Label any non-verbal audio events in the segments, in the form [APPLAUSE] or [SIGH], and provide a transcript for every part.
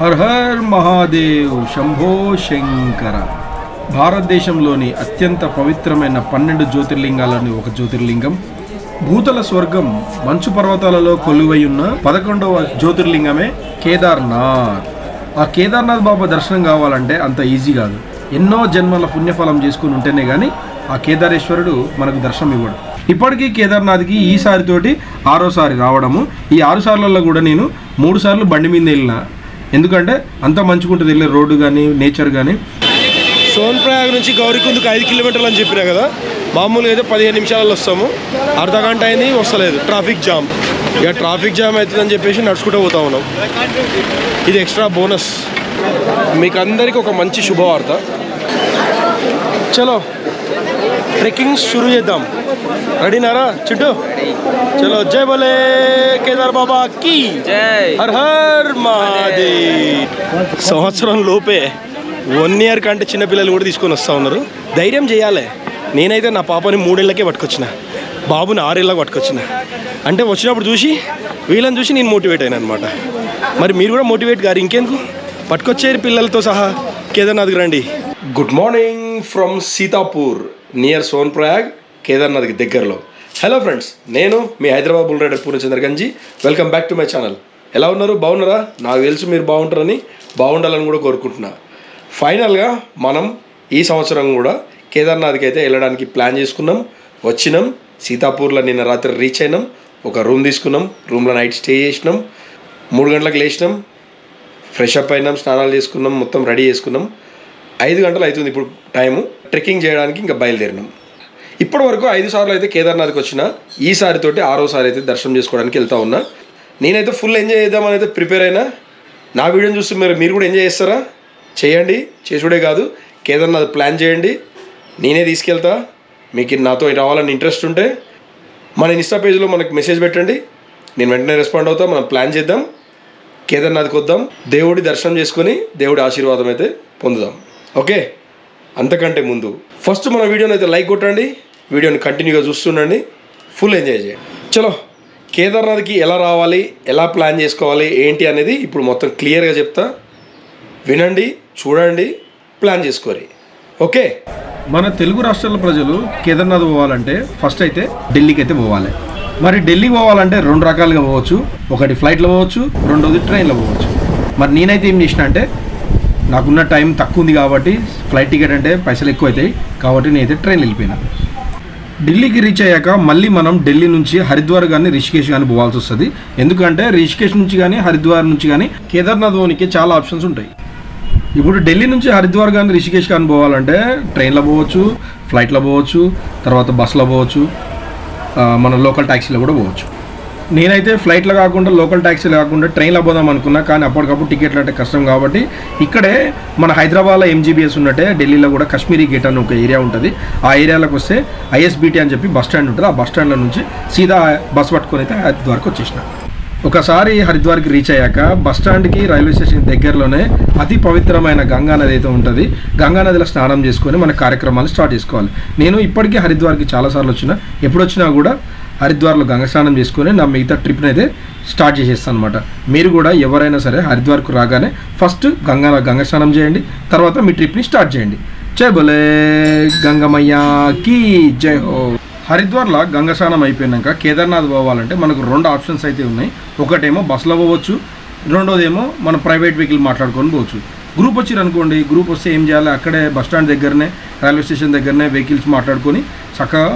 Her Har Mahadev Shambho Shankara. భారతదేశంలోని అత్యంత పవిత్రమైన పన్నెండు జ్యోతిర్లింగాలని ఒక జ్యోతిర్లింగం. భూతల స్వర్గం మంచు పర్వతాలలో కొలువై ఉన్న పదకొండవ జ్యోతిర్లింగమే కేదార్నాథ్. ఆ కేదార్నాథ్ బాబా దర్శనం కావాలంటే అంత ఈజీ కాదు. ఎన్నో జన్మల పుణ్యఫలం చేసుకుని ఉంటేనే కానీ ఆ కేదారేశ్వరుడు మనకు దర్శనం ఇవ్వడు. ఇప్పటికీ కేదార్నాథ్కి ఈసారితోటి ఆరోసారి రావడము. ఈ ఆరు సార్లలో కూడా నేను మూడు సార్లు బండి మీద వెళ్ళిన. ఎందుకంటే అంత మంచుకుంటుంది వెళ్ళే రోడ్డు కానీ నేచర్ కానీ. సోన్ ప్రయాగ్ నుంచి గౌరీకుందుకు ఐదు కిలోమీటర్లు అని చెప్పినా కదా మామూలుగా అయితే పదిహేను నిమిషాలలో వస్తాము. అర్ధ గంట అయింది వస్తలేదు. Traffic jam. ఇక ట్రాఫిక్ జామ్ అవుతుందని చెప్పేసి నడుచుకుంటూ పోతా ఉన్నాం. ఇది ఎక్స్ట్రా బోనస్. మీకు అందరికీ ఒక మంచి శుభవార్త. చలో ట్రెక్కింగ్ షురూ చేద్దాం. రెడీనారా చుట్టూ చలో జై బోలే కేదార్ బాబా కీ. జై. హర్ హర్ మహాదేవ్ సంవత్సరం లోపే వన్ ఇయర్ కంటే చిన్నపిల్లలు కూడా తీసుకొని వస్తూ ఉన్నారు. ధైర్యం చేయాలి. నేనైతే నా పాపని మూడేళ్ళకే పట్టుకొచ్చిన. బాబుని ఆరేళ్ళకి పట్టుకొచ్చిన. అంటే వచ్చినప్పుడు చూసి వీళ్ళని చూసి నేను మోటివేట్ అయినా అనమాట మరి మీరు కూడా మోటివేట్ గారు. ఇంకెందుకు? పట్టుకొచ్చే పిల్లలతో సహా. కేదార్నాథ్కి రండి. Good morning from Sitapur near Sonprayag కేదార్నాథ్కి దగ్గరలో. హలో ఫ్రెండ్స్ నేను మీ Hyderabad bull rider Purnachandra Ganji welcome back to my channel ఎలా ఉన్నారు? బాగున్నారా? నాకు తెలుసు మీరు బాగుంటారని బాగుండాలని కూడా కోరుకుంటున్నా. ఫైనల్గా మనం ఈ సంవత్సరం కూడా కేదార్నాథ్కి అయితే వెళ్ళడానికి ప్లాన్ చేసుకున్నాం. వచ్చినాం. సీతాపూర్లో నిన్న రాత్రి రీచ్ అయినాం. ఒక రూమ్ తీసుకున్నాం. రూమ్లో నైట్ స్టే చేసినాం. మూడు గంటలకు లేచినాం. ఫ్రెష్ అప్ అయినాం. స్నానాలు చేసుకున్నాం. మొత్తం రెడీ చేసుకున్నాం. ఐదు గంటలు అవుతుంది ఇప్పుడు టైము. ట్రెక్కింగ్ చేయడానికి ఇంకా బయలుదేరినాం. ఇప్పటి వరకు ఐదు సార్లు అయితే కేదార్నాథ్కి వచ్చిన ఈసారితోటి ఆరోసారి అయితే దర్శనం చేసుకోవడానికి వెళ్తా ఉన్నా. నేనైతే ఫుల్ ఎంజాయ్ చేద్దామని అయితే ప్రిపేర్ అయినా. నా వీడియోని చూస్తే మీరు మీరు కూడా ఎంజాయ్ చేస్తారా? చేయండి. చేసుడే కాదు. కేదార్నాథ్ ప్లాన్ చేయండి. నేనే తీసుకెళ్తా. మీకు నాతో రావాలని ఇంట్రెస్ట్ ఉంటే మన ఇన్స్టా పేజ్లో మనకు మెసేజ్ పెట్టండి. నేను వెంటనే రెస్పాండ్ అవుతా. మనం ప్లాన్ చేద్దాం. కేదార్నాథ్కి వద్దాం. దేవుడి దర్శనం చేసుకొని దేవుడి ఆశీర్వాదం అయితే పొందుదాం. ఓకే అంతకంటే ముందు. ఫస్ట్ మన వీడియోని అయితే లైక్ కొట్టండి వీడియోని కంటిన్యూగా చూస్తుండండి ఫుల్ ఎంజాయ్ చేయండి. చలో కేదార్నాథ్కి ఎలా రావాలి ఎలా ప్లాన్ చేసుకోవాలి ఏంటి అనేది ఇప్పుడు మొత్తం క్లియర్గా చెప్తా. వినండి చూడండి ప్లాన్ చేసుకోరి. ఓకే? మన తెలుగు రాష్ట్రాల ప్రజలు కేదార్నాథ్ పోవాలంటే ఫస్ట్ అయితే ఢిల్లీకి అయితే పోవాలి. మరి ఢిల్లీకి పోవాలంటే రెండు రకాలుగా పోవచ్చు. ఒకటి ఫ్లైట్లో పోవచ్చు రెండోది ట్రైన్లో పోవచ్చు. మరి నేనైతే ఏం చేసిన అంటే నాకున్న టైం తక్కువ ఉంది కాబట్టి ఫ్లైట్ టికెట్ అంటే పైసలు ఎక్కువ అవుతాయి కాబట్టి నేనైతే ట్రైన్ వెళ్ళిపోయినా. ఢిల్లీకి రీచ్ అయ్యాక మళ్ళీ మనం ఢిల్లీ నుంచి హరిద్వార్ కానీ రిషికేష్ కానీ పోవాల్సి వస్తుంది. ఎందుకంటే రిషికేష్ నుంచి కానీ హరిద్వార్ నుంచి కానీ కేదార్నాథ్ ఓనికి చాలా ఆప్షన్స్ ఉంటాయి. ఇప్పుడు ఢిల్లీ నుంచి హరిద్వార్ కానీ రిషికేష్ కానీ పోవాలంటే ట్రైన్లో పోవచ్చు ఫ్లైట్లో పోవచ్చు తర్వాత బస్సులో పోవచ్చు మన లోకల్ ట్యాక్సీలో కూడా పోవచ్చు. నేనైతే ఫ్లైట్లో కాకుండా లోకల్ ట్యాక్సీలో కాకుండా ట్రైన్లో పోదాం అనుకున్నా కానీ అప్పటికప్పుడు టికెట్లు అంటే కష్టం కాబట్టి ఇక్కడే మన హైదరాబాద్లో ఎంజీబీఎస్ ఉన్నట్టే ఢిల్లీలో కూడా కాశ్మీరీ గేట్ అని ఒక ఏరియా ఉంటుంది. ఆ ఏరియాలోకి వస్తే ఐఎస్బిటి అని చెప్పి బస్ స్టాండ్ ఉంటుంది. ఆ బస్ స్టాండ్లో నుంచి సీదా బస్ పట్టుకొని అయితే హరిద్వార్కి వచ్చేసిన. ఒకసారి హరిద్వార్కి రీచ్ అయ్యాక బస్ స్టాండ్కి రైల్వే స్టేషన్ దగ్గరలోనే అతి పవిత్రమైన గంగా నది అయితే ఉంటుంది. గంగా నదిలో స్నానం చేసుకొని మన కార్యక్రమాలు స్టార్ట్ చేసుకోవాలి. నేను ఇప్పటికీ హరిద్వార్కి చాలాసార్లు వచ్చిన. ఎప్పుడు వచ్చినా కూడా హరిద్వార్లో గంగా స్నానం చేసుకొని నా మిగతా ట్రిప్ని అయితే స్టార్ట్ చేసేస్తాను అనమాట మీరు కూడా ఎవరైనా సరే హరిద్వార్కు రాగానే ఫస్ట్ గంగా గంగా స్నానం చేయండి. తర్వాత మీ ట్రిప్ని స్టార్ట్ చేయండి. జై బోలే గంగమయ్యకి జై హో. హరిద్వార్లో గంగస్నానం అయిపోయినాక కేదార్నాథ్ పోవాలంటే మనకు రెండు ఆప్షన్స్ అయితే ఉన్నాయి. ఒకటేమో బస్సులో పోవచ్చు రెండోదేమో మన ప్రైవేట్ వెహికల్ మాట్లాడుకొని పోవచ్చు. గ్రూప్ వచ్చారు అనుకోండి గ్రూప్ వస్తే ఏం చేయాలి? అక్కడే బస్ స్టాండ్ దగ్గరనే రైల్వే స్టేషన్ దగ్గరనే వెహికల్స్ మాట్లాడుకొని చక్కగా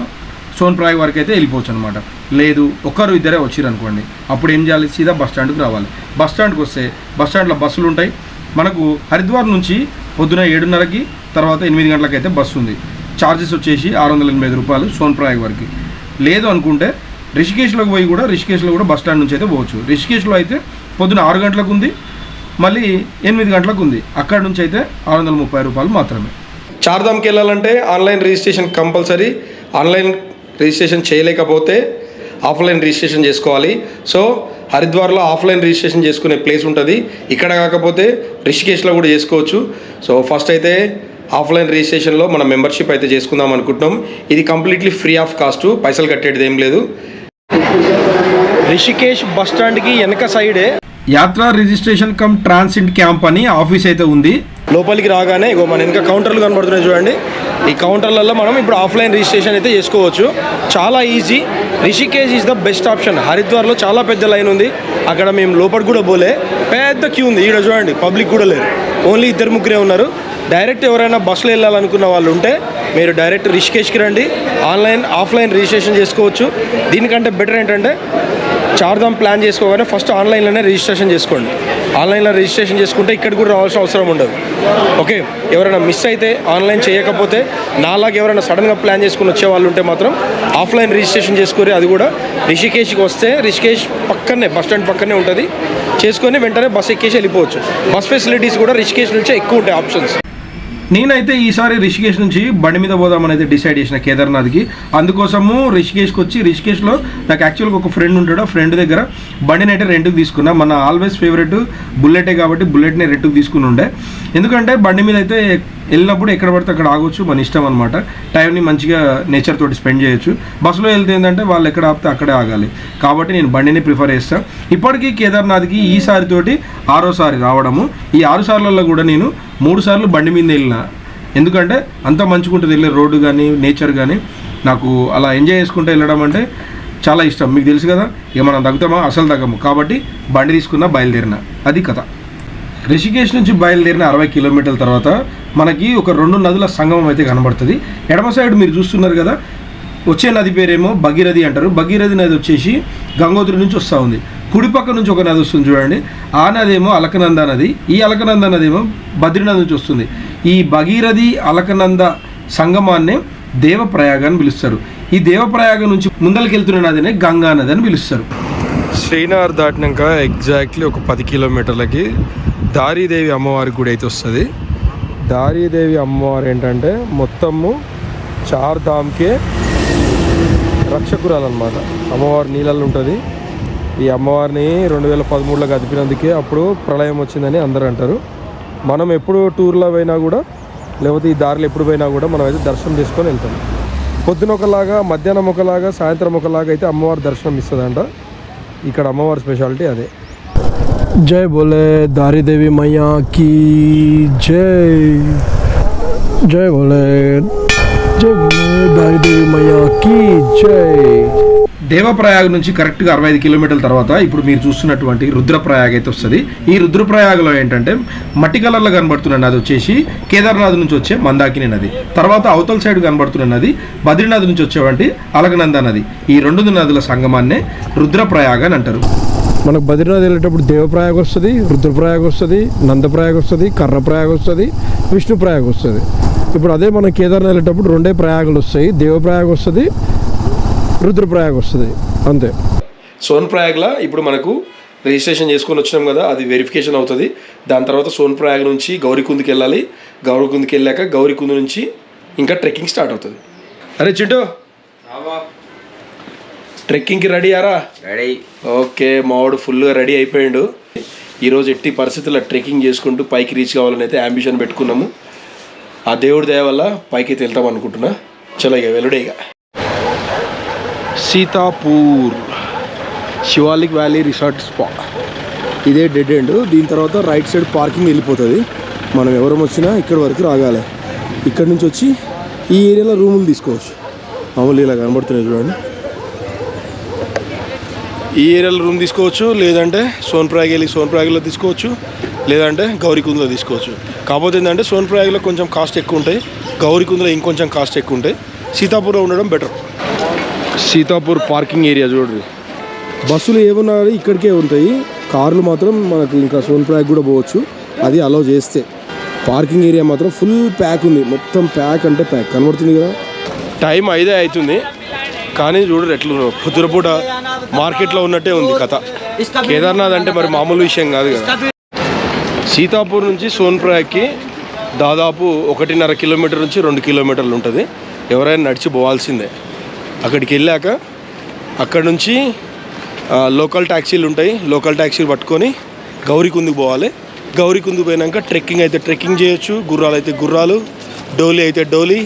సోన్ ప్రాయ్ వరకు అయితే వెళ్ళిపోవచ్చు అనమాట లేదు ఒకరు ఇద్దరే వచ్చారు అనుకోండి అప్పుడు ఏం చేయాలి? సీదా బస్ స్టాండ్కి రావాలి. బస్ స్టాండ్కి వస్తే బస్ స్టాండ్లో బస్సులు ఉంటాయి మనకు హరిద్వార్ నుంచి పొద్దున ఏడున్నరకి తర్వాత ఎనిమిది గంటలకైతే బస్సు ఉంది ఛార్జెస్ వచ్చేసి ఆరు వందల ఎనభై రూపాయలు సోన్ ప్రయాగ్ వరకు. లేదు అనుకుంటే రిషికేశ్లోకి పోయి కూడా రిషికేశ్లో కూడా బస్ స్టాండ్ నుంచి అయితే పోవచ్చు. రిషికేశ్లో అయితే పొద్దున ఆరు గంటలకు ఉంది మళ్ళీ ఎనిమిది గంటలకు ఉంది. అక్కడ నుంచి అయితే ఆరు వందల ముప్పై రూపాయలు మాత్రమే. చార్ధామ్కి వెళ్ళాలంటే online registration compulsory. Online registration చేయలేకపోతే ఆఫ్లైన్ రిజిస్ట్రేషన్ చేసుకోవాలి. సో హరిద్వార్లో ఆఫ్లైన్ రిజిస్ట్రేషన్ చేసుకునే ప్లేస్ ఉంటుంది. ఇక్కడ కాకపోతే రిషికేశ్లో కూడా చేసుకోవచ్చు. సో ఫస్ట్ అయితే ఆఫ్లైన్ రిజిస్ట్రేషన్లో మన మెంబర్షిప్ అయితే చేసుకుందాం అనుకుంటున్నాం. ఇది కంప్లీట్లీ ఫ్రీ ఆఫ్ కాస్ట్ పైసలు కట్టేది ఏం లేదు. రిషికేష్ బస్ స్టాండ్కి వెనక సైడే Yatra registration cum transit camp అని ఆఫీస్ అయితే ఉంది. లోపలికి రాగానే ఇగో మన ఇంకా కౌంటర్లు కనబడుతున్నాయి చూడండి. ఈ కౌంటర్లలో మనం ఇప్పుడు ఆఫ్లైన్ రిజిస్ట్రేషన్ అయితే చేసుకోవచ్చు. చాలా easy. Rishikesh is the best option. హరిద్వార్లో చాలా పెద్ద లైన్ ఉంది. అక్కడ మేము లోపలికి కూడా పోలే. పెద్ద క్యూ ఉంది. ఈడ చూడండి పబ్లిక్ కూడా లేరు. ఓన్లీ ఇద్దరు ముగ్గురే ఉన్నారు. డైరెక్ట్ ఎవరైనా బస్సులో వెళ్ళాలనుకున్న వాళ్ళు ఉంటే మీరు డైరెక్ట్ రిషికేష్కి రండి. ఆన్లైన్ ఆఫ్లైన్ రిజిస్ట్రేషన్ చేసుకోవచ్చు. దీనికంటే బెటర్ ఏంటంటే చార్ధామ్ ప్లాన్ చేసుకోగానే ఫస్ట్ ఆన్లైన్లోనే రిజిస్ట్రేషన్ చేసుకోండి. ఆన్లైన్లో రిజిస్ట్రేషన్ చేసుకుంటే ఇక్కడ కూడా రావాల్సిన అవసరం ఉండదు. ఓకే? ఎవరైనా మిస్ అయితే ఆన్లైన్ చేయకపోతే నాలాగా ఎవరైనా సడన్గా ప్లాన్ చేసుకుని వచ్చే వాళ్ళు ఉంటే మాత్రం ఆఫ్లైన్ రిజిస్ట్రేషన్ చేసుకొని అది కూడా రిషికేష్కి వస్తే రిషికేష్ పక్కనే బస్ స్టాండ్ పక్కనే ఉంటుంది. చేసుకొని వెంటనే బస్ ఎక్కేసి వెళ్ళిపోవచ్చు. బస్ ఫెసిలిటీస్ కూడా రిషికేష్ నుంచే ఎక్కువ ఉంటాయి ఆప్షన్స్. నేనైతే ఈసారి రిషికేష్ నుంచి బండి మీద పోదామని అయితే డిసైడ్ చేసిన కేదార్నాథ్కి. అందుకోసము రిషికేష్కి వచ్చి రిషికేష్లో నాకు యాక్చువల్గా ఒక ఫ్రెండ్ ఉంటాడు ఆ ఫ్రెండ్ దగ్గర బండిని అయితే రెంట్కి తీసుకున్నా. మన ఆల్వేస్ ఫేవరెట్ బుల్లెటే కాబట్టి బుల్లెట్ని రెంట్కి తీసుకుని ఉండే. ఎందుకంటే బండి మీద అయితే వెళ్ళినప్పుడు ఎక్కడ పడితే అక్కడ ఆగొచ్చు మన ఇష్టం అనమాట టైంని మంచిగా నేచర్ తోటి స్పెండ్ చేయొచ్చు. బస్సులో వెళ్తే ఏంటంటే వాళ్ళు ఎక్కడ ఆపితే అక్కడే ఆగాలి. కాబట్టి నేను బండిని ప్రిఫర్ చేస్తాను ఇప్పటికీ కేదార్నాథ్కి ఈసారి తోటి ఆరోసారి రావడము. ఈ ఆరు సార్లలో కూడా నేను మూడు సార్లు బండి మీద వెళ్ళిన. ఎందుకంటే అంత మంచుకుంటుంది వెళ్ళే రోడ్డు కానీ నేచర్ కానీ. నాకు అలా ఎంజాయ్ చేసుకుంటూ వెళ్ళడం అంటే చాలా ఇష్టం. మీకు తెలుసు కదా ఇక మనం తగ్గుతామా? అసలు తగ్గము. కాబట్టి బండి తీసుకున్న బయలుదేరిన. అది కథ. రిషికేష్ నుంచి బయలుదేరిన అరవై కిలోమీటర్ల తర్వాత మనకి ఒక రెండు నదుల సంగమం అయితే కనబడుతుంది. ఎడమ సైడ్ మీరు చూస్తున్నారు కదా వచ్చే నది పేరేమో భగీరథి అంటారు. భగీరథి నది వచ్చేసి గంగోత్రి నుంచి వస్తూ ఉంది. కుడిపక్క నుంచి ఒక నది వస్తుంది చూడండి. ఆ నది ఏమో అలకనంద నది. ఈ అలకనంద నది ఏమో బద్రీనాథ్ నుంచి వస్తుంది. ఈ భగీరథి అలకనంద సంగమాన్ని దేవప్రయాగ అని పిలుస్తారు. ఈ దేవప్రయాగ నుంచి ముందరికి వెళ్తున్న నదినే గంగా నది అని పిలుస్తారు. శ్రీనగర్ దాటినాక ఎగ్జాక్ట్లీ ఒక పది కిలోమీటర్లకి దారీదేవి అమ్మవారి గుడి అయితే వస్తుంది. దారీదేవి అమ్మవారు ఏంటంటే మొత్తము చార్ ధామ్కే అమ్మవారి అమ్మవారు నీళ్ళల్లో ఉంటుంది. ఈ అమ్మవారిని రెండు వేల పదమూడులో గదిపినందుకే అప్పుడు ప్రళయం వచ్చిందని అందరూ అంటారు. మనం ఎప్పుడు టూర్లో పోయినా కూడా లేకపోతే ఈ దారిలో ఎప్పుడు పోయినా కూడా మనం అయితే దర్శనం చేసుకొని వెళ్తాం. పొద్దున ఒకలాగా మధ్యాహ్నం ఒకలాగా సాయంత్రం ఒకలాగా అయితే అమ్మవారి దర్శనం ఇస్తుందంట. ఇక్కడ అమ్మవారి స్పెషాలిటీ అదే. జై బోలే దారిదేవి మయ్యా కీ జై. జై బోలే దేవప్రయాగ నుంచి కరెక్ట్గా అరవై ఐదు కిలోమీటర్ల తర్వాత ఇప్పుడు మీరు చూస్తున్నటువంటి రుద్రప్రయాగ అయితే వస్తుంది. ఈ రుద్రప్రయాగలో ఏంటంటే మట్టి కలర్లో కనబడుతున్న నది వచ్చేసి కేదార్నాథ్ నుంచి వచ్చే మందాకిని నది. తర్వాత అవతల సైడ్ కనబడుతున్న నది బద్రీనాథ్ నుంచి వచ్చేవంటి అలకనంద నది. ఈ రెండు నదుల సంగమాన్నే రుద్రప్రయాగ అని అంటారు. మనకు బద్రీనాథ్ వెళ్ళేటప్పుడు దేవప్రయాగ వస్తుంది రుద్రప్రయాగ వస్తుంది నందప్రయాగ వస్తుంది కర్రప్రయాగ వస్తుంది విష్ణుప్రయాగ వస్తుంది. ఇప్పుడు అదే మనం కేదార్నాథ్ వెళ్ళేటప్పుడు రెండే ప్రయాగలు వస్తాయి. దేవప్రయాగ వస్తుంది రుద్రప్రయాగ వస్తుంది. అంతే. సోన్ ప్రయాగ్లా ఇప్పుడు మనకు రిజిస్ట్రేషన్ చేసుకొని వచ్చినాం కదా అది వెరిఫికేషన్ అవుతుంది. దాని తర్వాత సోన్ ప్రయాగ్ నుంచి గౌరీకుంద్కి వెళ్ళాలి. గౌరీకుంద్కి వెళ్ళాక గౌరీకుంద్ నుంచి ఇంకా ట్రెక్కింగ్ స్టార్ట్ అవుతుంది. అరే చింటూ! ట్రెక్కింగ్కి రెడీ ఆరా రెడీ ఓకే మావాడు ఫుల్గా రెడీ అయిపోయాడు. ఈరోజు ఎట్టి పరిస్థితుల్లో ట్రెక్కింగ్ చేసుకుంటూ పైకి రీచ్ కావాలని అయితే అంబిషన్ పెట్టుకున్నాము. ఆ దేవుడి దయ వల్ల పైకి అయితే వెళ్తాం అనుకుంటున్నా. చలో ఇక వెలుడే ఇక. Sitapur Shivalik valley resort spa ఇదే డెడ్ ఎండ్ దీని తర్వాత రైట్ సైడ్ పార్కింగ్ వెళ్ళిపోతుంది. మనం ఎవరం వచ్చినా ఇక్కడ వరకు రాగాలి. ఇక్కడ నుంచి వచ్చి ఈ ఏరియాలో రూములు తీసుకోవచ్చు. మామూలు ఇలా కనబడుతున్నాయి చూడండి. ఈ ఏరియాలో రూమ్ తీసుకోవచ్చు. లేదంటే సోన్ప్రయాగ్ వెళ్ళి సోన్ప్రయాగ్లో తీసుకోవచ్చు. లేదంటే గౌరీకుంద్లో తీసుకోవచ్చు. కాకపోతే ఏంటంటే సోన్ప్రయాగ్లో కొంచెం కాస్ట్ ఎక్కువ ఉంటాయి. గౌరీకుంద్లో ఇంకొంచెం కాస్ట్ ఎక్కువ ఉంటాయి. సీతాపూర్లో ఉండడం బెటర్ సీతాపూర్ పార్కింగ్ ఏరియా చూడండి. బస్సులు ఏమన్నా ఇక్కడికే ఉంటాయి. కార్లు మాత్రం మనకు ఇంకా సోన్ప్రయాగ్ కూడా పోవచ్చు. అది అలౌ చేస్తే. పార్కింగ్ ఏరియా మాత్రం ఫుల్ ప్యాక్ ఉంది. మొత్తం ప్యాక్ అంటే ప్యాక్ కనబడుతుంది కదా? టైం ఐదే అవుతుంది. కానీ చూడరు ఎట్లా పొద్దురపూట మార్కెట్లో ఉన్నట్టే ఉంది కథ. కేదార్నాథ్ అంటే మరి మామూలు విషయం కాదు కదా. సీతాపూర్ నుంచి సోన్ప్రయాగ్కి దాదాపు ఒకటిన్నర కిలోమీటర్ నుంచి రెండు కిలోమీటర్లు ఉంటుంది. ఎవరైనా నడిచి పోవాల్సిందే. అక్కడికి వెళ్ళాక అక్కడ నుంచి లోకల్ ట్యాక్సీలు ఉంటాయి. లోకల్ ట్యాక్సీలు పట్టుకొని గౌరీకుందుకు పోవాలి. గౌరీకుందుకు పోయినాక ట్రెక్కింగ్ అయితే ట్రెక్కింగ్ చేయొచ్చు. గుర్రాలు అయితే గుర్రాలు డోలీ అయితే డోలీ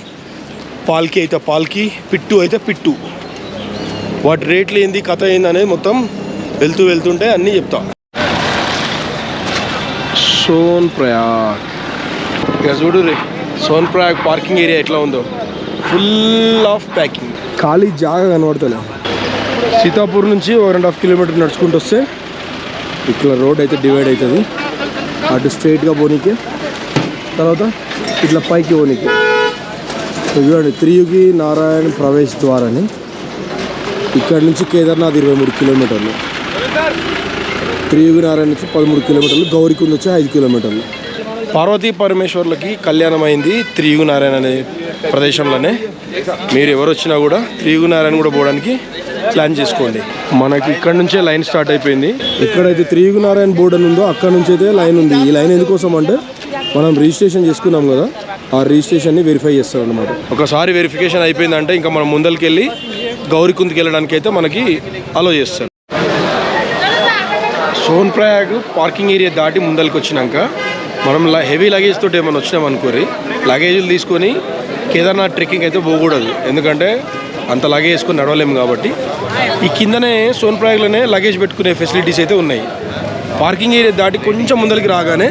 పాల్కి అయితే పాల్కి పిట్టు అయితే పిట్టు. వాటి రేట్లు ఏంది కథ ఏంది అనేది మొత్తం వెళ్తూ వెళ్తుంటే అన్నీ చెప్తా. సోన్ ప్రయాగ్. ఇక చూడు రే సోన్ ప్రయాగ్ పార్కింగ్ ఏరియా ఎట్లా ఉందో. ఫుల్ ఆఫ్ ప్యాకింగ్ ఖాళీ జాగా కనబడతలే. సీతాపూర్ నుంచి ఒక రెండు హాఫ్ కిలోమీటర్ నడుచుకుంటూ వస్తే ఇట్లా రోడ్ అయితే డివైడ్ అవుతుంది. అటు స్ట్రైట్గా పోనీకి తర్వాత ఇట్లా పైకి పోనీకి. చూడండి త్రియుగి నారాయణ ప్రవేశ్ ద్వారాని ఇక్కడ నుంచి కేదార్నాథ్ ఇరవై మూడు కిలోమీటర్లు. త్రియుగి నారాయణ నుంచి పదమూడు కిలోమీటర్లు గౌరీకుంద వచ్చి ఐదు కిలోమీటర్లు. పార్వతీ పరమేశ్వర్లకి కళ్యాణం అయింది త్రియుగు నారాయణ అనే ప్రదేశంలోనే. మీరు ఎవరు వచ్చినా కూడా త్రియుగు నారాయణ కూడా పోవడానికి ప్లాన్ చేసుకోండి. మనకి ఇక్కడ నుంచే లైన్ స్టార్ట్ అయిపోయింది. ఎక్కడైతే త్రియుగు నారాయణ బోర్డు అని ఉందో అక్కడ నుంచి అయితే లైన్ ఉంది. ఈ లైన్ ఎందుకోసం అంటే మనం రిజిస్ట్రేషన్ చేసుకున్నాం కదా ఆ రిజిస్ట్రేషన్ని వెరిఫై చేస్తారు అనమాట ఒకసారి వెరిఫికేషన్ అయిపోయిందంటే ఇంకా మనం ముందరికి వెళ్ళి గౌరీకుందికి వెళ్ళడానికి అయితే మనకి అలో చేస్తారు. సోన్ ప్రయాగ్ పార్కింగ్ ఏరియా దాటి ముందరికి వచ్చినాక మనం హెవీ లగేజ్ తోటి ఏమైనా వచ్చినాం అనుకోరి లగేజీలు తీసుకొని కేదార్నాథ్ ట్రెక్కింగ్ అయితే పోకూడదు. ఎందుకంటే అంత లగేజ్ వేసుకొని నడవలేము కాబట్టి. ఈ కిందనే సోన్ ప్రయాగ్లోనే లగేజ్ పెట్టుకునే ఫెసిలిటీస్ అయితే ఉన్నాయి. పార్కింగ్ ఏరియా దాటి కొంచెం ముందరికి రాగానే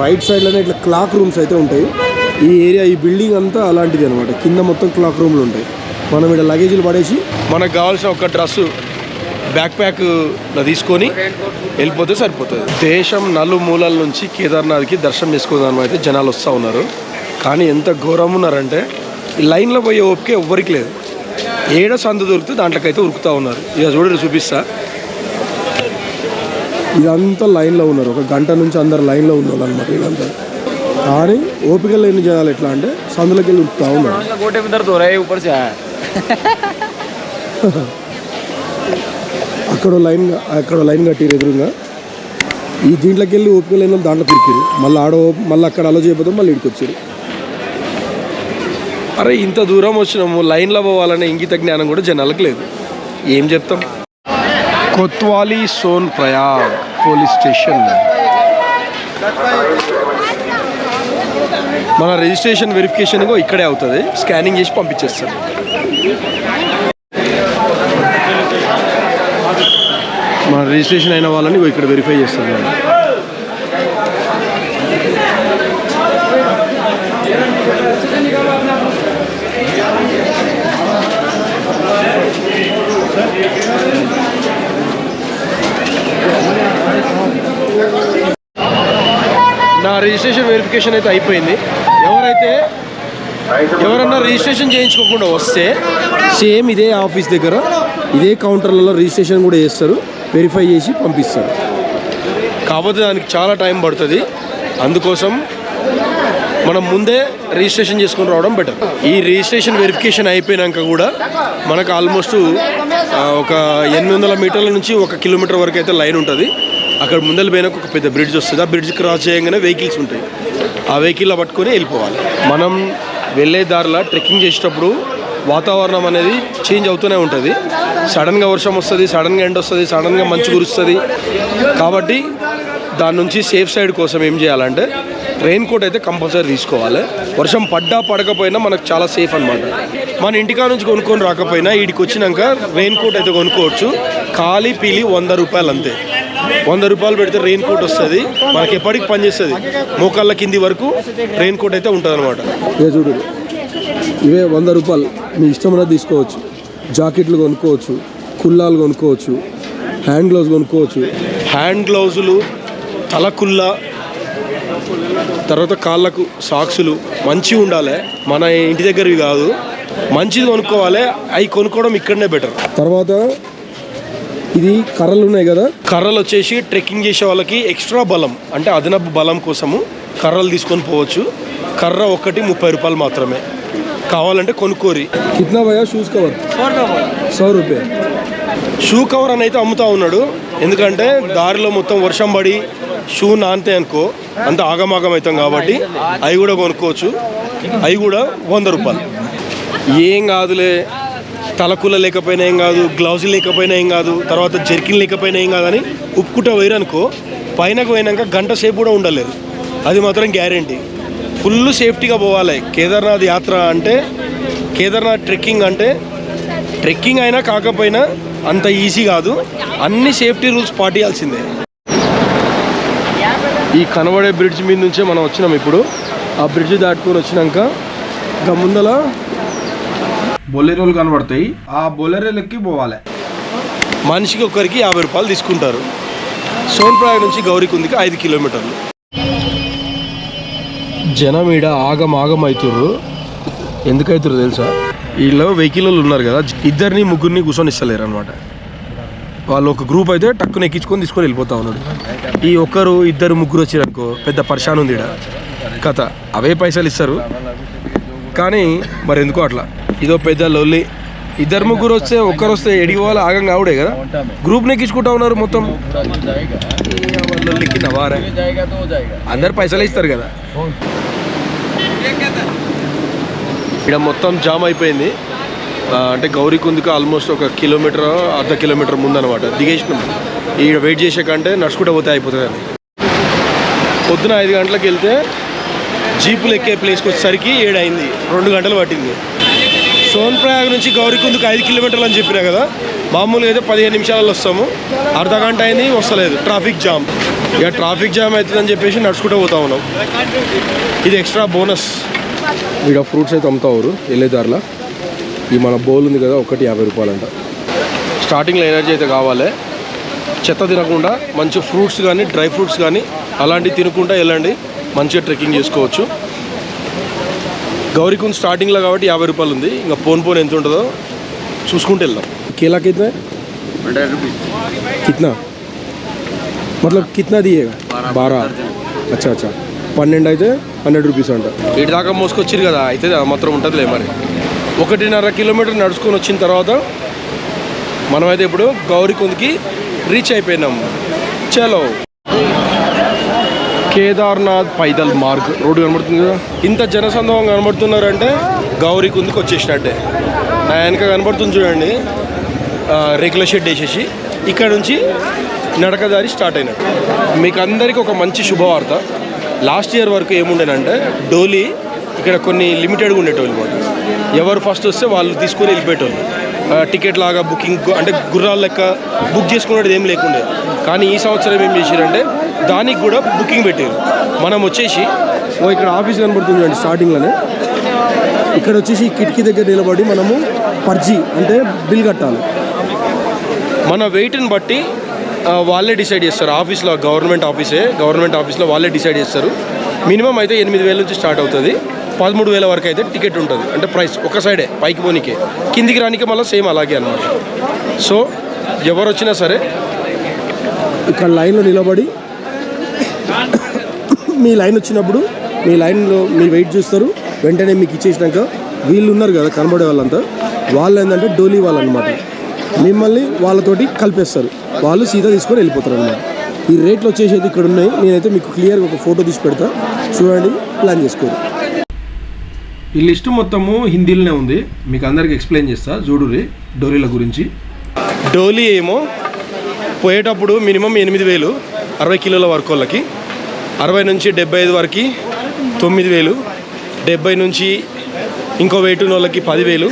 రైట్ సైడ్లోనే ఇట్లా క్లాక్ రూమ్స్ అయితే ఉంటాయి. ఈ ఏరియా ఈ బిల్డింగ్ అంతా అలాంటిది అనమాట కింద మొత్తం క్లాక్ రూమ్లు ఉంటాయి. మనం ఇక్కడ లగేజీలు పడేసి మనకు కావాల్సిన ఒక డ్రెస్సు బ్యాక్ ప్యాక్ తీసుకొని వెళ్ళిపోతే సరిపోతుంది. దేశం నలుమూలల నుంచి కేదార్నాథ్కి దర్శనం చేసుకుందాం అయితే జనాలు వస్తూ ఉన్నారు. కానీ ఎంత ఘోరం ఉన్నారంటే ఈ లైన్లో పోయే ఓపిక ఎవ్వరికి లేదు. ఏడ సందు దొరికితే దాంట్లోకైతే ఉరుకుతూ ఉన్నారు. ఇక చూడండి చూపిస్తా. ఇదంతా లైన్లో ఉన్నారు. ఒక గంట నుంచి అందరు లైన్లో ఉన్నారు అనమాట వీళ్ళంతా కానీ ఓపిక లేని జనాలు ఎట్లా అంటే సందులోకి వెళ్ళి ఉరుకుతూ ఉన్నారు. [LAUGHS] ఎక్కడో లైన్ అక్కడ లైన్ కట్టిరు ఎదురుగా ఈ దీంట్లోకి వెళ్ళి ఓపిక లేని దాంట్లో తిరిగారు. మళ్ళీ ఆడ మళ్ళీ అక్కడ అలో చేయబోతాం మళ్ళీ ఇంటికి వచ్చారు. అరే ఇంత దూరం వచ్చినాము లైన్లో పోవాలనే ఇంగిత జ్ఞానం కూడా జనాలకు లేదు. ఏం చెప్తాం? Kotwali Sonprayag police station. మన రిజిస్ట్రేషన్ వెరిఫికేషన్ ఇక్కడే అవుతుంది. స్కానింగ్ చేసి పంపించేస్తారు. మన రిజిస్ట్రేషన్ అయిన వాళ్ళని ఇక్కడ వెరిఫై చేస్తారు నా రిజిస్ట్రేషన్ వెరిఫికేషన్ అయితే అయిపోయింది. ఎవరైతే ఎవరన్నా రిజిస్ట్రేషన్ చేయించుకోకుండా వస్తే సేమ్ ఇదే ఆఫీస్ దగ్గర ఇదే కౌంటర్లలో రిజిస్ట్రేషన్ కూడా చేస్తారు. వెరిఫై చేసి పంపిస్తారు. కాకపోతే దానికి చాలా టైం పడుతుంది. అందుకోసం మనం ముందే రిజిస్ట్రేషన్ చేసుకొని రావడం బెటర్ ఈ రిజిస్ట్రేషన్ వెరిఫికేషన్ అయిపోయినాక కూడా మనకు ఆల్మోస్ట్ ఒక ఎనిమిది వందల మీటర్ల నుంచి ఒక కిలోమీటర్ వరకు అయితే లైన్ ఉంటుంది. అక్కడ ముందర పోయినాక ఒక పెద్ద బ్రిడ్జ్ వస్తుంది. ఆ బ్రిడ్జ్ క్రాస్ చేయగానే వెహికల్స్ ఉంటాయి. ఆ వెహికల్లో పట్టుకొని వెళ్ళిపోవాలి. మనం వెళ్ళే దారిలో ట్రెక్కింగ్ చేసేటప్పుడు వాతావరణం అనేది చేంజ్ అవుతూనే ఉంటుంది. సడన్గా వర్షం వస్తుంది సడన్గా ఎండ వస్తుంది సడన్గా మంచు కురుస్తుంది. కాబట్టి దాని నుంచి సేఫ్ సైడ్ కోసం ఏం చేయాలంటే రెయిన్ కోట్ అయితే కంపల్సరీ తీసుకోవాలి. వర్షం పడ్డా పడకపోయినా మనకు చాలా సేఫ్ అనమాట మన ఇంటికా నుంచి కొనుక్కొని రాకపోయినా వీడికి వచ్చినాక రెయిన్ కోట్ అయితే కొనుక్కోవచ్చు. ఖాళీ పీలి వంద రూపాయలు అంతే. వంద రూపాయలు పెడితే రెయిన్ కోట్ వస్తుంది. మనకి ఎప్పటికి పనిచేస్తుంది మోకాళ్ళ కింది వరకు రెయిన్ కోట్ అయితే ఉంటుంది అనమాట ఇవే వంద రూపాయలు. మీ ఇష్టం ఉన్నది తీసుకోవచ్చు. జాకెట్లు కొనుక్కోవచ్చు. కుల్లాలు కొనుక్కోవచ్చు. హ్యాండ్ గ్లౌజ్ కొనుక్కోవచ్చు. హ్యాండ్ గ్లౌజులు తలకుల్ల తర్వాత కాళ్ళకు సాక్సులు మంచిగా ఉండాలి. మన ఇంటి దగ్గరవి కాదు. మంచిది కొనుక్కోవాలి. అవి కొనుక్కోవడం ఇక్కడనే బెటర్ తర్వాత ఇది కర్రలు ఉన్నాయి కదా? కర్రలు వచ్చేసి ట్రెక్కింగ్ చేసే వాళ్ళకి ఎక్స్ట్రా బలం అంటే అదనపు బలం కోసము కర్రలు తీసుకొని పోవచ్చు. కర్ర ఒక్కటి ముప్పై రూపాయలు మాత్రమే. కావాలంటే కొనుక్కోరి. కిట్నా భయ షూస్ కవర్ సో రూపాయ షూ కవర్ అని అయితే అమ్ముతా ఉన్నాడు. ఎందుకంటే దారిలో మొత్తం వర్షం పడి షూ నానితే అనుకో అంత ఆగమాగం అవుతాం కాబట్టి అవి కూడా కొనుక్కోవచ్చు. అవి కూడా వంద రూపాయలు. ఏం కాదులే. తలకూల లేకపోయినా ఏం కాదు గ్లౌజ్ లేకపోయినా ఏం కాదు తర్వాత జర్కిన్ లేకపోయినా ఏం కాదని ఉప్పుకుంటా పోయిరనుకో పైనకు పోయినాక గంట సేపు కూడా ఉండలేరు అది మాత్రం గ్యారంటీ. ఫుల్ సేఫ్టీగా పోవాలి. కేదార్నాథ్ యాత్ర అంటే కేదార్నాథ్ ట్రెక్కింగ్ అంటే ట్రెక్కింగ్ అయినా కాకపోయినా అంత ఈజీ కాదు. అన్ని సేఫ్టీ రూల్స్ పాటించాల్సిందే ఈ కనబడే బ్రిడ్జ్ మీద నుంచే మనం వచ్చినాం ఇప్పుడు. ఆ బ్రిడ్జ్ దాటుకొని వచ్చినాక ఇంకా ముందల బొలెరోలు కనబడతాయి. ఆ బొలెరోలకి పోవాలి. మనిషికి ఒక్కరికి యాభై రూపాయలు తీసుకుంటారు. సోన్ప్రాయ నుంచి గౌరీకుందికి ఐదు కిలోమీటర్లు. జనం ఈడ ఆగం ఆగం అవుతుర్రు తెలుసా? వీళ్ళు వెహికల్ ఉన్నారు కదా ఇద్దరిని ముగ్గురిని కూర్చొని ఇస్తలేరు అనమాట వాళ్ళు ఒక గ్రూప్ అయితే టక్కున ఎక్కించుకొని తీసుకొని వెళ్ళిపోతా ఉన్నాడు ఈ ఒక్కరు ఇద్దరు ముగ్గురు వచ్చారనుకో పెద్ద పరిశాన్ ఉంది ఈడ. కథ. అవే పైసలు ఇస్తారు. కానీ మరి ఎందుకో అట్లా. ఇదో పెద్ద లొల్లి. ఇద్దరు ముగ్గురు వస్తే ఒక్కరు వస్తే ఎడిగి పోవాలి? ఆగం కావుడే కదా? గ్రూప్ నెక్కించుకుంటా ఉన్నారు మొత్తం. అందరు పైసలు ఇస్తారు కదా. ఇక్కడ మొత్తం జామ్ అయిపోయింది. అంటే గౌరీకుందికి ఆల్మోస్ట్ ఒక కిలోమీటర్ అర్ధ కిలోమీటర్ ముందు అనమాట దిగేసినాం. ఇక్కడ వెయిట్ చేసే కంటే పోతే అయిపోతుంది అని. పొద్దున ఐదు గంటలకు వెళ్తే జీపులు ఎక్కే ప్లేస్కి వచ్చేసరికి ఏడైంది. రెండు గంటలు పట్టింది. సోన్ప్రయాగ్ నుంచి గౌరీకుందుకు ఐదు కిలోమీటర్లు అని చెప్పినా కదా మామూలుగా అయితే పదిహేను నిమిషాలలో వస్తాము. అర్ధ గంట అయింది వస్తలేదు. Traffic jam. ఇక ట్రాఫిక్ జామ్ అవుతుందని చెప్పేసి నడుచుకుంటూ పోతా ఉన్నాం. ఇది ఎక్స్ట్రా బోనస్. ఇక ఫ్రూట్స్ అయితే అమ్ముతారు వెళ్ళే దారిలో ఈ మన బౌల్ ఉంది కదా ఒకటి యాభై రూపాయలంట. స్టార్టింగ్లో ఎనర్జీ అయితే కావాలి. చెత్త తినకుండా మంచి ఫ్రూట్స్ కానీ డ్రై ఫ్రూట్స్ కానీ అలాంటివి తినకుండా వెళ్ళండి. మంచిగా ట్రెక్కింగ్ చేసుకోవచ్చు. గౌరీకుంద్ స్టార్టింగ్లో కాబట్టి యాభై రూపాయలు ఉంది. ఇంకా పోన్ పోన్ ఎంత ఉంటుందో చూసుకుంటూ వెళ్దాం. కేలా కిత్నా? కితనా? మతలబ్ కితనా దియేగా బారా. అచ్చా అచ్చా. పన్నెండు అయితే హండ్రెడ్ రూపీస్ అంట. ఇటు దాకా మోసుకొచ్చింది కదా అయితే మాత్రం ఉంటుందిలే మరి. ఒకటిన్నర కిలోమీటర్ నడుచుకొని వచ్చిన తర్వాత మనమైతే ఇప్పుడు గౌరీకుంద్కి రీచ్ అయిపోయినాం. చలో. కేదార్నాథ్ పైదల్ మార్గ్ రోడ్డు కనబడుతుంది కదా. ఇంత జనసందోహం కనబడుతున్నారంటే గౌరీ కుందుకు వచ్చేసినట్టే. నా వెనక కనబడుతుంది చూడండి. రేకుల షెడ్ వేసేసి ఇక్కడ నుంచి నడకదారి స్టార్ట్ అయినట్టు. మీకు అందరికీ ఒక మంచి శుభవార్త. లాస్ట్ ఇయర్ వరకు ఏముండేనంటే డోలీ ఇక్కడ కొన్ని లిమిటెడ్గా ఉండేటోళ్ళు ఎవరు ఫస్ట్ వస్తే వాళ్ళు తీసుకొని వెళ్ళిపోయేటోళ్ళు. టికెట్ లాగా బుకింగ్ అంటే గుర్రాల లెక్క బుక్ చేసుకునేది ఏం లేకుండే. కానీ ఈ సంవత్సరం ఏం చేశారంటే దానికి కూడా బుకింగ్ పెట్టారు. మనం వచ్చేసి ఓ ఇక్కడ ఆఫీస్ కనబడుతుంది చూడండి స్టార్టింగ్లోనే ఇక్కడ వచ్చేసి కిటికీ దగ్గర నిలబడి మనము పర్జీ అంటే బిల్ కట్టాలి. మన వెయిట్ని బట్టి వాళ్ళే డిసైడ్ చేస్తారు. ఆఫీస్లో గవర్నమెంట్ ఆఫీసే గవర్నమెంట్ ఆఫీస్లో వాళ్ళే డిసైడ్ చేస్తారు. మినిమం అయితే ఎనిమిది వేల నుంచి స్టార్ట్ అవుతుంది. పదమూడు వేల వరకు అయితే టికెట్ ఉంటుంది. అంటే ప్రైస్ ఒక సైడే పైకి పోనీకే. కిందికి రానికి మళ్ళీ సేమ్ అలాగే అనమాట సో ఎవరు వచ్చినా సరే ఇక్కడ లైన్లో నిలబడి మీ లైన్ వచ్చినప్పుడు మీ లైన్లో మీ వెయిట్ చూస్తారు. వెంటనే మీకు ఇచ్చేసినాక వీళ్ళు ఉన్నారు కదా కనబడే వాళ్ళంతా. వాళ్ళు ఏంటంటే డోలీ వాళ్ళు అనమాట మిమ్మల్ని వాళ్ళతోటి కలిపేస్తారు. వాళ్ళు సీదా తీసుకొని వెళ్ళిపోతారు అనమాట ఈ రేట్లు వచ్చేసేది ఇక్కడ ఉన్నాయి. నేనైతే మీకు క్లియర్గా ఒక ఫోటో తీసి పెడతా. చూడండి ప్లాన్ చేసుకోరు. ఈ లిస్టు మొత్తము హిందీలోనే ఉంది. మీకు అందరికి ఎక్స్ప్లెయిన్ చేస్తా. చూడురి డోలీల గురించి. డోలీ ఏమో పోయేటప్పుడు మినిమం ఎనిమిది వేలు అరవై కిలోల వరకు వాళ్ళకి. అరవై నుంచి డెబ్బై ఐదు వరకు తొమ్మిది వేలు. డెబ్బై నుంచి ఇంకో వెయిట్ ఉన్న వాళ్ళకి పదివేలు.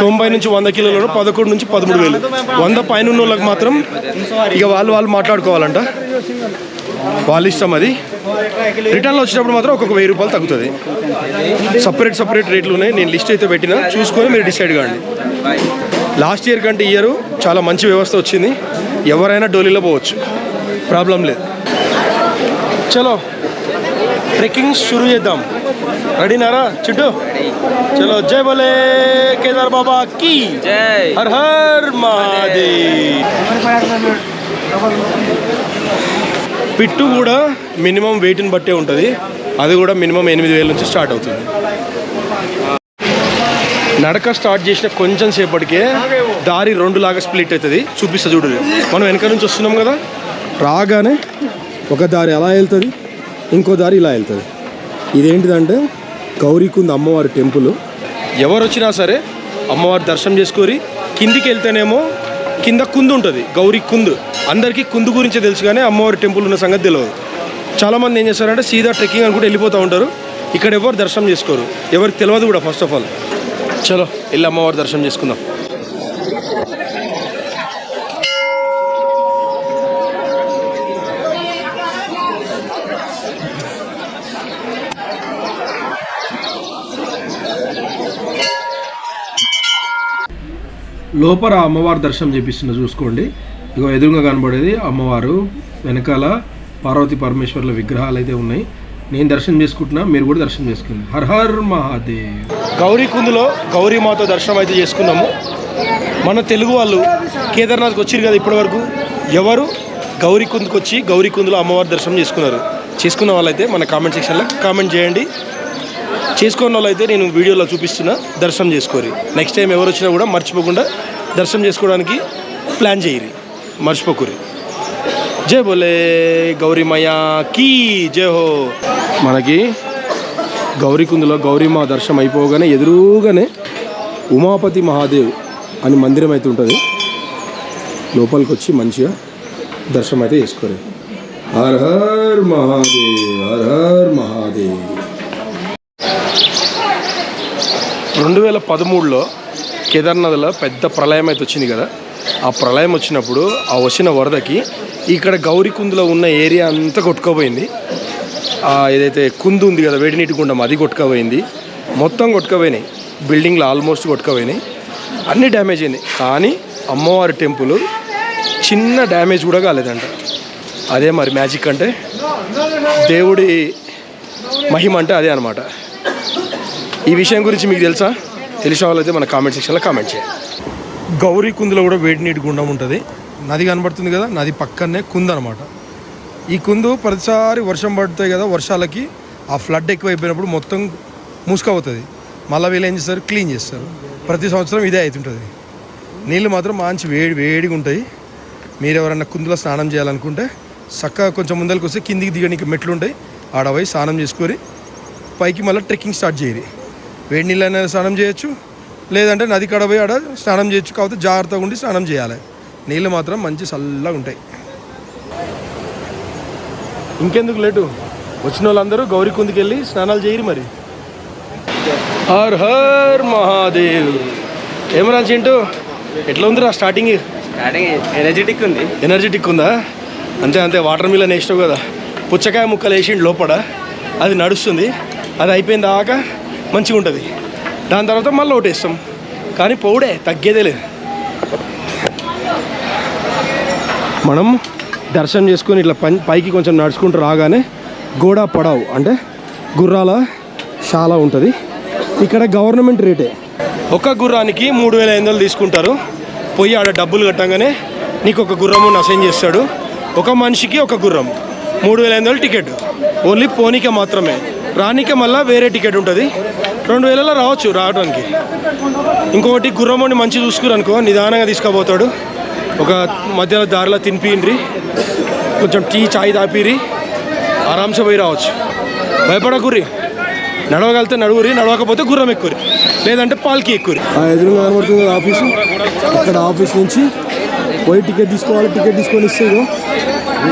తొంభై నుంచి వంద కిలోలు పదకొండు నుంచి పదమూడు వేలు. వంద పైన ఉన్న వాళ్ళకి మాత్రం ఇక వాళ్ళు వాళ్ళు మాట్లాడుకోవాలంట. వాళ్ళ ఇష్టం అది. రిటర్న్లో వచ్చినప్పుడు మాత్రం ఒక్కొక్క వెయ్యి రూపాయలు తగ్గుతుంది. సపరేట్ సపరేట్ రేట్లు ఉన్నాయి. నేను లిస్ట్ అయితే పెట్టిన. చూసుకొని మీరు డిసైడ్ కాండి. లాస్ట్ ఇయర్ కంటే ఇయర్ చాలా మంచి వ్యవస్థ వచ్చింది. ఎవరైనా డోలీలో పోవచ్చు. ప్రాబ్లం లేదు. చలో ట్రెక్కింగ్ షురూ చేద్దాం. రెడీనారా చుట్టూ చలో జై బోలే కేదార్ బాబా కీ. హర్ హర్ మహాదేవ్ పిట్టు కూడా మినిమం వెయిట్ని బట్టే ఉంటుంది. అది కూడా మినిమం ఎనిమిది వేల నుంచి స్టార్ట్ అవుతుంది. నడక స్టార్ట్ చేసిన కొంచెం సేపటికే దారి రెండు లాగా స్ప్లిట్ అవుతుంది. చూపిస్తా చూడు మనం వెనక నుంచి వస్తున్నాం కదా? రాగానే ఒక దారి అలా వెళ్తుంది ఇంకో దారి ఇలా వెళ్తుంది. ఇదేంటిదంటే గౌరీకుంద్ అమ్మవారి టెంపుల్. ఎవరు వచ్చినా సరే అమ్మవారి దర్శనం చేసుకొని కిందికి వెళ్తేనేమో కింద కుందు ఉంటుంది గౌరీ కుందు. అందరికీ కుందు గురించి తెలుసు కానీ అమ్మవారి టెంపుల్ ఉన్న సంగతి తెలియదు చాలామంది ఏం చేస్తారంటే సీదా ట్రెక్కింగ్ అనుకుంటే వెళ్ళిపోతూ ఉంటారు. ఇక్కడ ఎవరు దర్శనం చేసుకోరు. ఎవరికి తెలియదు కూడా ఫస్ట్ ఆఫ్ ఆల్ చలో వెళ్ళి అమ్మవారి దర్శనం చేసుకుందాం. లోపల అమ్మవారి దర్శనం చేపిస్తున్న చూసుకోండి. ఇగో ఎదురుగా కనబడేది అమ్మవారు. వెనకాల పార్వతి పరమేశ్వర్ల విగ్రహాలు అయితే ఉన్నాయి. నేను దర్శనం చేసుకుంటున్నా మీరు కూడా దర్శనం చేసుకోండి. హర్ హర్ మహాదేవ్. గౌరీ కుందులో గౌరీమాత దర్శనం అయితే చేసుకున్నాము. మన తెలుగు వాళ్ళు కేదార్నాథ్కి వచ్చారు కదా ఇప్పటివరకు. ఎవరు? గౌరీ కుందుకు వచ్చి గౌరీ కుందులో అమ్మవారి దర్శనం చేసుకున్నారు. చేసుకున్న వాళ్ళైతే మన కామెంట్ సెక్షన్లో కామెంట్ చేయండి. చేసుకున్న వాళ్ళైతే నేను వీడియోలో చూపిస్తున్నా. దర్శనం చేసుకోరి. నెక్స్ట్ టైం ఎవరు వచ్చినా కూడా మర్చిపోకుండా దర్శనం చేసుకోవడానికి ప్లాన్ చేయరి. మర్చిపోకురి. జై బోలే గౌరీమయ్య కీ జై హో. మనకి గౌరీకుందులో గౌరీమ దర్శనం అయిపోగానే ఎదురుగానే ఉమాపతి మహాదేవ్ అని మందిరం అయితే ఉంటుంది. లోపలికి వచ్చి మంచిగా దర్శనం అయితే చేసుకోరు. హర్ హర్ మహాదేవ్ హర్ హర్ మహాదేవ్. రెండు వేల పదమూడులో కేదార్నాథ్లో పెద్ద ప్రళయం అయితే వచ్చింది కదా. ఆ ప్రళయం వచ్చినప్పుడు ఆ వచ్చిన వరదకి ఇక్కడ గౌరీకుందులో ఉన్న ఏరియా అంతా కొట్టుకోపోయింది. ఏదైతే కుందు ఉంది కదా వేడి నీటి గుండం అది కొట్టుకపోయింది. మొత్తం కొట్టుకపోయినాయి. బిల్డింగ్లు ఆల్మోస్ట్ కొట్టుకపోయినాయి. అన్నీ డ్యామేజ్ అయింది. కానీ అమ్మవారి టెంపుల్ చిన్న డ్యామేజ్ కూడా కాలేదంట. అదే మరి మ్యాజిక్ అంటే దేవుడి మహిమ అంటే అదే అనమాట ఈ విషయం గురించి మీకు తెలుసా? తెలిసిన వాళ్ళైతే మన కామెంట్ సెక్షన్లో కామెంట్ చేయండి. గౌరీ కుందులో కూడా వేడి నీటి గుండం ఉంటుంది. నది కనబడుతుంది కదా నది పక్కనే కుంద అనమాట ఈ కుందు ప్రతిసారి వర్షం పడుతాయి కదా వర్షాలకి ఆ ఫ్లడ్ ఎక్కువైపోయినప్పుడు మొత్తం మూసుకపోతుంది. మళ్ళీ వీళ్ళు ఏం చేస్తారు? క్లీన్ చేస్తారు. ప్రతి సంవత్సరం ఇదే అవుతుంటుంది నీళ్ళు మాత్రం మంచి వేడి వేడిగా ఉంటాయి. మీరు ఎవరైనా కుందులో స్నానం చేయాలనుకుంటే చక్కగా కొంచెం ముందరికి వస్తే కిందికి దిగడానికి మెట్లు ఉంటాయి. ఆడపోయి స్నానం చేసుకొని పైకి మళ్ళీ ట్రెక్కింగ్ స్టార్ట్ చేయరు వేడి నీళ్ళైనా స్నానం చేయొచ్చు. లేదంటే నది కడ పోయి ఆడ స్నానం చేయొచ్చు. కాకపోతే జాగ్రత్తగా ఉండి స్నానం చేయాలి. నీళ్ళు మాత్రం మంచి చల్లగా ఉంటాయి. ఇంకెందుకు లేటు? వచ్చిన వాళ్ళందరూ గౌరీ కుందికి వెళ్ళి స్నానాలు చేయరు మరి. హర్ హర్ మహాదేవ్. ఏమరా చింటూ? ఎట్లా ఉందిరా స్టార్టింగ్ స్టార్టింగ్ ఎనర్జెటిక్ ఉంది. ఎనర్జెటిక్ ఉందా? అంతే అంతే. వాటర్ మిలన్ వేసినావు కదా. పుచ్చకాయ ముక్కలు వేసిండు లోపల. అది నడుస్తుంది. అది అయిపోయిన దాకా మంచిగా ఉంటుంది. దాని తర్వాత మళ్ళీ ఒకటి వేస్తాం కానీ పౌడే తగ్గేదే లేదు. మనం దర్శనం చేసుకొని ఇట్లా పై పైకి కొంచెం నడుచుకుంటూ రాగానే గోడ పడావు అంటే గుర్రాల చాలా ఉంటుంది. ఇక్కడ గవర్నమెంట్ రేటే. ఒక గుర్రానికి మూడు వేల ఐదు వందలు తీసుకుంటారు. పోయి ఆడ డబ్బులు కట్టంగానే నీకు ఒక గుర్రము అసైన్ చేస్తాడు. ఒక మనిషికి ఒక గుర్రం. మూడు వేల ఐదు వందలు టికెట్. ఓన్లీ పోనీకే మాత్రమే. రానికే మళ్ళీ వేరే టికెట్ ఉంటుంది. రెండు వేలలో రావచ్చు రావడానికి. ఇంకొకటి గుర్రమోని మంచి చూసుకురనుకో నిదానంగా తీసుకుపోతాడు. ఒక మధ్యలో దారిలో తినిపిండ్రి కొంచెం టీ చాయ్ తాపిరి ఆరాంసే పోయి రావచ్చు. భయపడకుర్రి. నడవగలితే నడుగురి నడవకపోతే గుర్రం ఎక్కువరి లేదంటే పాల్కి ఎక్కువరి ఎదురుగా కనబడుతుంది ఆఫీసు. అక్కడ ఆఫీస్ నుంచి పోయి టికెట్ తీసుకోవాలి టికెట్ తీసుకొని ఇస్తే ఇగో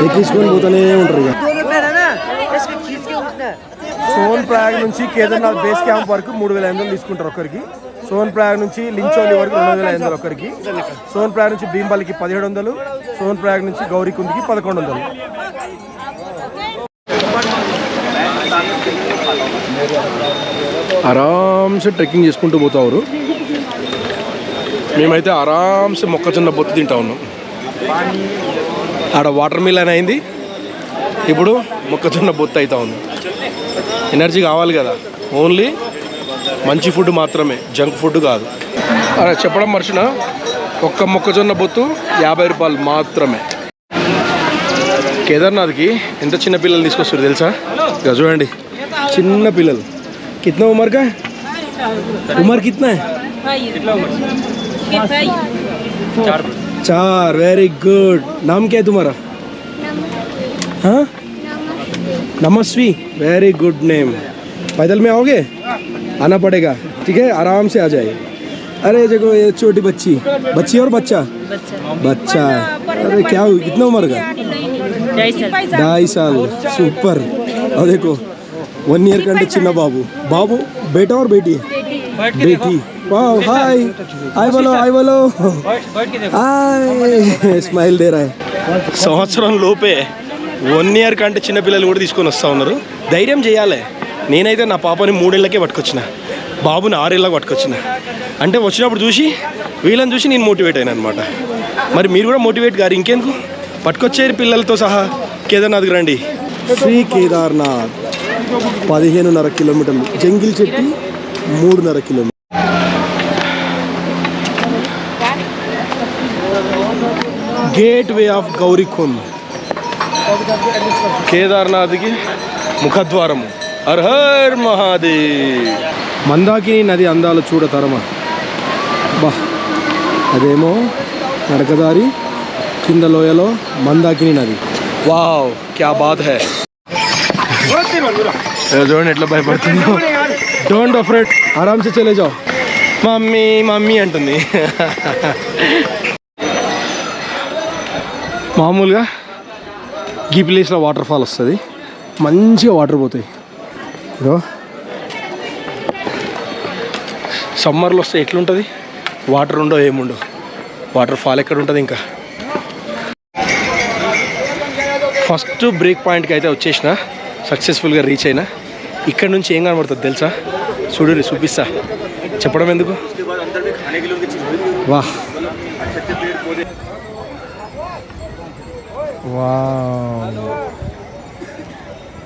ఎక్కించుకొని పోతూనే ఉంటారు ఇక. సోన్ ప్రయాగ్ నుంచి కేదార్నాథ్ బేస్ క్యాంప్ వరకు మూడు వేల ఐదు వందలు తీసుకుంటారు ఒకరికి. సోన్ ప్రయాగ్ నుంచి లించోలి వరకు రెండు వేల ఐదు వందలు ఒకరికి. సోన్ ప్రయాగ్ నుంచి భీంబల్కి పదిహేడు వందలు సోన్ ప్రయాగ్ నుంచి గౌరీకుందికి పదకొండు వందలు. ఆరామ్సే ట్రెక్కింగ్ చేసుకుంటూ పోతారు మేమైతే ఆరామ్సే మొక్కజొన్న బొత్తు తింటా ఉన్నాం. ఆడ వాటర్ మిల్ అని అయింది. ఇప్పుడు మొక్కజొన్న బొత్తు అవుతా ఉంది. ఎనర్జీ కావాలి కదా. ఓన్లీ మంచి ఫుడ్ మాత్రమే. జంక్ ఫుడ్ కాదు. అలా చెప్పడం మర్చిన? ఒక్క మొక్కజొన్న బొత్తు యాభై రూపాయలు మాత్రమే. కేదార్నాథ్కి ఎంత చిన్న పిల్లలు తీసుకొస్తారు తెలుసా? ఇక చూడండి. చిన్న పిల్లలు. కిత్నా ఉమర్గా ఉమర్ కిత్నా? చార్ వెరీ గుడ్ నామ్ కే नमस्वी। वेरी गुड नेम पैदल में आओगे? आना पड़ेगा। ठीक है? आराम से आ जाए अरे देखो ये छोटी बच्ची। बच्ची और बच्चा? बच्चा, अरे क्या हुई? कितना उम्र का? ढाई साल। सुपर। और देखो वन ईयर का चिन्ना बाबू। बाबू बेटा और बेटी? बेटी। वाह हाय हाय बोलो हाय बोलो। हाय स्माइल [LAUGHS] दे रहा है। संवत्सर लोपे। है వన్ ఇయర్ కంటే చిన్నపిల్లలు కూడా తీసుకొని వస్తూ ఉన్నారు. ధైర్యం చేయాలి. నేనైతే నా పాపని మూడేళ్ళకే పట్టుకొచ్చిన. బాబుని ఆరేళ్ళకి పట్టుకొచ్చిన. అంటే వచ్చినప్పుడు చూసి వీళ్ళని చూసి నేను మోటివేట్ అయినా అనమాట మరి మీరు కూడా మోటివేట్ గారు ఇంకెందుకు? పట్టుకొచ్చేరు పిల్లలతో సహా. కేదార్నాథ్కి రండి. శ్రీ కేదార్నాథ్ పదిహేనున్నర కిలోమీటర్లు జంగిల్ చెట్టి మూడున్నర kilometre gateway of Gaurikund కేదార్నాథ్కి ముఖద్వారము. హర్ హర్ మహాదేవ్! మందాకిని నది అందాలు చూడతరమ బా అదేమో నడకదారి కింద లోయలో మందాకిని నది. వావ్ క్యా బాత్ హై. చూడండి ఎట్లా భయపడుతుందో. డోంట్ అఫ్రెడ్ ఆరామ్సే చలే మమ్మీ మమ్మీ అంటుంది. మామూలుగా గీ ప్లేస్లో వాటర్ ఫాల్ వస్తుంది. మంచిగా వాటర్ పోతాయి. ఇదో సమ్మర్లో వస్తే ఎట్లుంటుంది? వాటర్ ఉండవు ఏముండవు వాటర్ ఫాల్ ఎక్కడ ఉంటుంది ఇంకా? ఫస్ట్ బ్రేక్ పాయింట్కి అయితే వచ్చేసిన. సక్సెస్ఫుల్గా రీచ్ అయినా. ఇక్కడ నుంచి ఏం కనబడుతుంది తెలుసా? చూడు చూపిస్తా. చెప్పడం ఎందుకు? వాహ్. వావ్.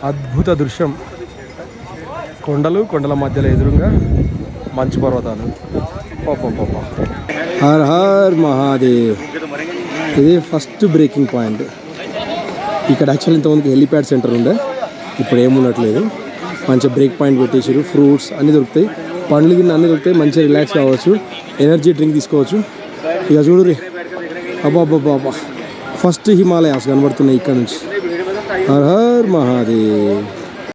అద్భుత దృశ్యం. కొండలు కొండల మధ్యలో ఎదురుగా మంచు పర్వతాలు. హర్ హర్ మహాదేవ్. ఇది ఫస్ట్ బ్రేకింగ్ పాయింట్. ఇక్కడ యాక్చువల్ ఇంతమందికి హెలిప్యాడ్ సెంటర్ ఉండే. ఇప్పుడు ఏమున్నట్లేదు మంచిగా బ్రేక్ పాయింట్ పెట్టేసారు ఫ్రూట్స్ అన్నీ దొరుకుతాయి. పండ్లు గిన్నె అన్నీ దొరుకుతాయి. మంచిగా రిలాక్స్ కావచ్చు. ఎనర్జీ డ్రింక్ తీసుకోవచ్చు. ఇక చూడు రే అబ్బా అబ్బా అబ్బా ఫస్ట్ హిమాలయాస్ కనబడుతున్నాయి ఇక్కడ నుంచి హర్ హర్ మహాదేవ్